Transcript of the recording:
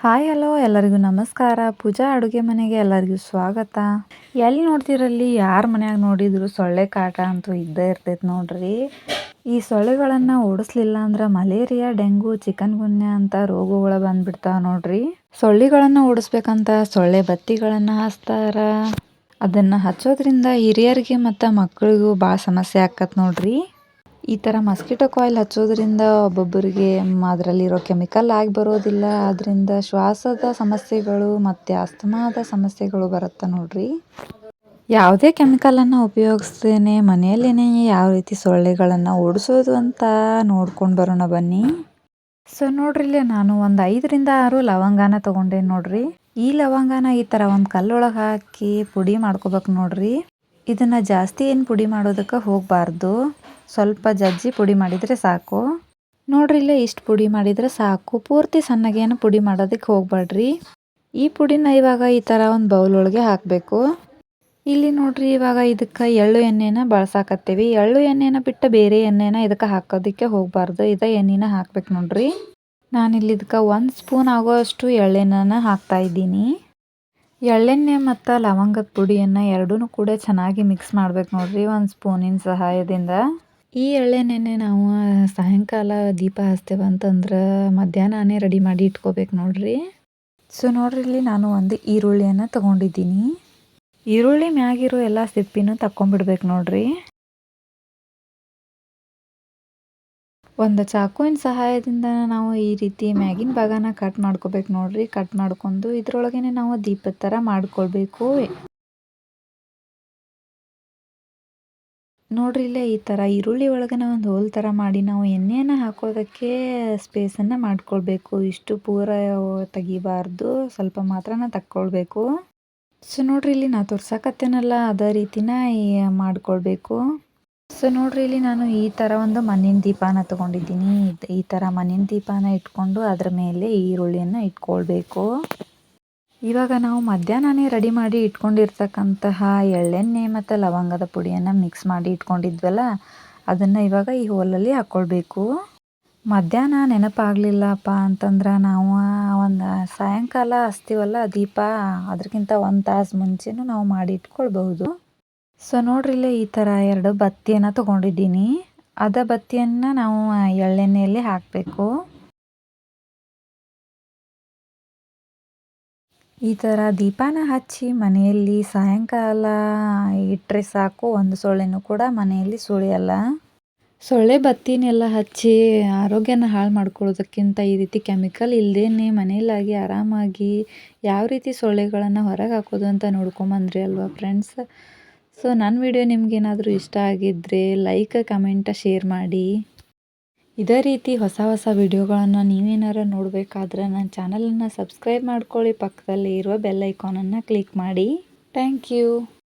Hi, hello, ಎಲ್ಲರಿಗೂ ನಮಸ್ಕಾರ. ಪೂಜಾ ಅಡುಗೆ ಮನೆಗೆ ಎಲ್ಲರಿಗೂ ಸ್ವಾಗತ. ಎಲ್ಲಿ ನೋಡ್ತಿರಲ್ಲಿ? ಯಾರ ಮನ್ಯಾಗ ನೋಡಿದ್ರು ಸೊಳ್ಳೆ ಕಾಟ ಅಂತೂ ಇದ್ದೇ ಇರ್ತೈತೆ ನೋಡ್ರಿ. ಈ ಸೊಳ್ಳೆಗಳನ್ನು ಓಡಿಸ್ಲಿಲ್ಲ ಅಂದ್ರೆ ಮಲೇರಿಯಾ, ಡೆಂಗು, ಚಿಕನ್ ಗುನ್ಯ ಅಂತ ರೋಗಗಳು ಬಂದ್ಬಿಡ್ತಾವ ನೋಡ್ರಿ. ಸೊಳ್ಳೆಗಳನ್ನು ಓಡಿಸ್ಬೇಕಂತ ಸೊಳ್ಳೆ ಬತ್ತಿಗಳನ್ನು ಹಚ್ತಾರ ಅದನ್ನು ಹಚ್ಚೋದ್ರಿಂದ ಹಿರಿಯರಿಗೆ ಮತ್ತು ಮಕ್ಕಳಿಗೂ ಭಾಳ ಸಮಸ್ಯೆ ಆಕತ್ ನೋಡ್ರಿ. ಈ ಥರ ಮಸ್ಕಿಟೋ ಕಾಯಿಲ್ ಹಚ್ಚೋದ್ರಿಂದ ಒಬ್ಬೊಬ್ಬರಿಗೆ ಅದರಲ್ಲಿರೋ ಕೆಮಿಕಲ್ ಆಗಿ ಬರೋದಿಲ್ಲ. ಅದರಿಂದ ಶ್ವಾಸದ ಸಮಸ್ಯೆಗಳು ಮತ್ತು ಅಸ್ತಮಾದ ಸಮಸ್ಯೆಗಳು ಬರುತ್ತೆ ನೋಡ್ರಿ. ಯಾವುದೇ ಕೆಮಿಕಲನ್ನು ಉಪಯೋಗಿಸ್ತೇನೆ ಮನೆಯಲ್ಲೇ ಯಾವ ರೀತಿ ಸೊಳ್ಳೆಗಳನ್ನು ಓಡಿಸೋದು ಅಂತ ನೋಡ್ಕೊಂಡು ಬರೋಣ ಬನ್ನಿ. ಸೊ ನೋಡ್ರಿ ಇಲ್ಲೇ ನಾನು ಒಂದು ಐದರಿಂದ ಆರು ಲವಂಗಾನ ತೊಗೊಂಡೆ ನೋಡ್ರಿ. ಈ ಲವಂಗಾನ ಈ ಥರ ಒಂದು ಕಲ್ಲೊಳಗೆ ಹಾಕಿ ಪುಡಿ ಮಾಡ್ಕೋಬೇಕು ನೋಡ್ರಿ. ಇದನ್ನು ಜಾಸ್ತಿ ಏನು ಪುಡಿ ಮಾಡೋದಕ್ಕೆ ಹೋಗಬಾರ್ದು. ಸ್ವಲ್ಪ ಜಜ್ಜಿ ಪುಡಿ ಮಾಡಿದರೆ ಸಾಕು. ನೋಡ್ರಿ ಇಲ್ಲೇ ಇಷ್ಟು ಪುಡಿ ಮಾಡಿದರೆ ಸಾಕು. ಪೂರ್ತಿ ಸಣ್ಣಗೇನು ಪುಡಿ ಮಾಡೋದಕ್ಕೆ ಹೋಗ್ಬೇಡ್ರಿ. ಈ ಪುಡಿನ ಇವಾಗ ಈ ಥರ ಒಂದು ಬೌಲ್ ಒಳಗೆ ಹಾಕಬೇಕು. ಇಲ್ಲಿ ನೋಡ್ರಿ ಇವಾಗ ಇದಕ್ಕೆ ಎಳ್ಳು ಎಣ್ಣೆನ ಬಳಸಾಕತ್ತೀವಿ. ಎಳ್ಳು ಎಣ್ಣೆನ ಬಿಟ್ಟು ಬೇರೆ ಎಣ್ಣೆನ ಇದಕ್ಕೆ ಹಾಕೋದಕ್ಕೆ ಹೋಗಬಾರ್ದು. ಇದ ಎಣ್ಣೆನ ಹಾಕ್ಬೇಕು ನೋಡ್ರಿ. ನಾನಿಲ್ಲಿ ಇದಕ್ಕೆ ಒಂದು ಸ್ಪೂನ್ ಆಗೋಷ್ಟು ಎಳ್ಳೆಣ್ಣೆನ ಹಾಕ್ತಾ ಇದ್ದೀನಿ. ಎಳ್ಳೆಣ್ಣೆ ಮತ್ತು ಲವಂಗದ ಪುಡಿಯನ್ನು ಎರಡೂ ಕೂಡ ಚೆನ್ನಾಗಿ ಮಿಕ್ಸ್ ಮಾಡ್ಬೇಕು ನೋಡ್ರಿ ಒಂದು ಸ್ಪೂನಿನ ಸಹಾಯದಿಂದ. ಈ ಎಳ್ಳೆಣ್ಣೆನೆ ನಾವು ಸಾಯಂಕಾಲ ದೀಪ ಹಚ್ತೇವೆ ಅಂತಂದ್ರೆ ಮಧ್ಯಾಹ್ನನೇ ರೆಡಿ ಮಾಡಿ ಇಟ್ಕೋಬೇಕು ನೋಡ್ರಿ. ಸೊ ನೋಡ್ರಿ ಇಲ್ಲಿ ನಾನು ಒಂದು ಈರುಳ್ಳಿಯನ್ನು ತಗೊಂಡಿದ್ದೀನಿ. ಈರುಳ್ಳಿ ಮ್ಯಾಗಿರೋ ಎಲ್ಲ ಸಿಪ್ಪಿನೂ ತಕ್ಕೊಂಡ್ಬಿಡ್ಬೇಕು ನೋಡ್ರಿ. ಒಂದು ಚಾಕುವಿನ ಸಹಾಯದಿಂದ ನಾವು ಈ ರೀತಿ ಮ್ಯಾಗಿನ ಭಾಗನ ಕಟ್ ಮಾಡ್ಕೋಬೇಕು ನೋಡ್ರಿ. ಕಟ್ ಮಾಡ್ಕೊಂಡು ಇದ್ರೊಳಗೇನೆ ನಾವು ದೀಪದ ಥರ ಮಾಡ್ಕೊಳ್ಬೇಕು. ನೋಡ್ರಿ ಇಲ್ಲೇ ಈ ಥರ ಈರುಳ್ಳಿ ಒಳಗೆ ನಾವು ಒಂದು ಹೋಲ್ ಥರ ಮಾಡಿ ನಾವು ಎಣ್ಣೆಯನ್ನು ಹಾಕೋದಕ್ಕೆ ಸ್ಪೇಸನ್ನು ಮಾಡ್ಕೊಳ್ಬೇಕು. ಇಷ್ಟು ಪೂರ ತೆಗಿಬಾರ್ದು, ಸ್ವಲ್ಪ ಮಾತ್ರನ ತಕ್ಕೊಳ್ಬೇಕು. ಸೊ ನೋಡ್ರಿ ಇಲ್ಲಿ ನಾ ತೋರ್ಸಕತ್ತೇನಲ್ಲ ಅದೇ ರೀತಿನ ಮಾಡ್ಕೊಳ್ಬೇಕು. ಸೊ ನೋಡ್ರಿ ಇಲ್ಲಿ ನಾನು ಈ ಥರ ಒಂದು ಮಣ್ಣಿನ ದೀಪನ ತಗೊಂಡಿದ್ದೀನಿ. ಈ ಥರ ಮಣ್ಣಿನ ದೀಪನ ಇಟ್ಕೊಂಡು ಅದರ ಮೇಲೆ ಈರುಳ್ಳಿಯನ್ನು ಇಟ್ಕೊಳ್ಬೇಕು. ಇವಾಗ ನಾವು ಮಧ್ಯಾಹ್ನನೇ ರೆಡಿ ಮಾಡಿ ಇಟ್ಕೊಂಡಿರ್ತಕ್ಕಂತಹ ಎಳ್ಳೆಣ್ಣೆ ಮತ್ತು ಲವಂಗದ ಪುಡಿಯನ್ನು ಮಿಕ್ಸ್ ಮಾಡಿ ಇಟ್ಕೊಂಡಿದ್ವಲ್ಲ, ಅದನ್ನು ಇವಾಗ ಈ ಹೋಲಲ್ಲಿ ಹಾಕ್ಕೊಳ್ಬೇಕು ಮಧ್ಯಾಹ್ನ ನೆನಪಾಗಲಿಲ್ಲಪ್ಪ ಅಂತಂದ್ರೆ ನಾವು ಒಂದು ಸಾಯಂಕಾಲ ಹಚ್ತೀವಲ್ಲ ದೀಪ ಅದಕ್ಕಿಂತ ಒಂದು ತಾಸು ಮುಂಚೆನೂ ನಾವು ಮಾಡಿ ಇಟ್ಕೊಳ್ಬಹುದು. ಸೊ ನೋಡ್ರಿಲ್ಲೇ ಈ ಥರ ಎರಡು ಬತ್ತಿಯನ್ನು ತೊಗೊಂಡಿದ್ದೀನಿ. ಅದ ಬತ್ತಿಯನ್ನು ನಾವು ಎಳ್ಳೆಣ್ಣೆಯಲ್ಲಿ ಹಾಕಬೇಕು. ಈ ಥರ ದೀಪಾನ ಹಚ್ಚಿ ಮನೆಯಲ್ಲಿ ಸಾಯಂಕಾಲ ಇಟ್ಟರೆ ಸಾಕು, ಒಂದು ಸೊಳ್ಳೆನೂ ಕೂಡ ಮನೆಯಲ್ಲಿ ಸುಳಿಯಲ್ಲ. ಸೊಳ್ಳೆ ಬತ್ತಿನೆಲ್ಲ ಹಚ್ಚಿ ಆರೋಗ್ಯನ ಹಾಳು ಮಾಡ್ಕೊಳ್ಳೋದಕ್ಕಿಂತ ಈ ರೀತಿ ಕೆಮಿಕಲ್ ಇಲ್ಲದೇ ಮನೆಯಲ್ಲಾಗಿ ಆರಾಮಾಗಿ ಯಾವ ರೀತಿ ಸೊಳ್ಳೆಗಳನ್ನು ಹೊರಗೆ ಹಾಕೋದು ಅಂತ ನೋಡ್ಕೊಂಬಂದ್ರಿ ಅಲ್ವಾ ಫ್ರೆಂಡ್ಸ್ ಸೊ ನನ್ನ ವಿಡಿಯೋ ನಿಮಗೇನಾದರೂ ಇಷ್ಟ ಆಗಿದ್ದರೆ ಲೈಕ್ ಕಮೆಂಟ ಶೇರ್ ಮಾಡಿ. ಇದೇ ರೀತಿ ಹೊಸ ಹೊಸ ವಿಡಿಯೋಗಳನ್ನು ನೀವೇನಾರು ನೋಡಬೇಕಾದ್ರೆ ನನ್ನ ಚಾನಲನ್ನು ಸಬ್ಸ್ಕ್ರೈಬ್ ಮಾಡ್ಕೊಳ್ಳಿ. ಪಕ್ಕದಲ್ಲಿ ಇರುವ ಬೆಲ್ ಐಕಾನನ್ನು ಕ್ಲಿಕ್ ಮಾಡಿ. Thank you.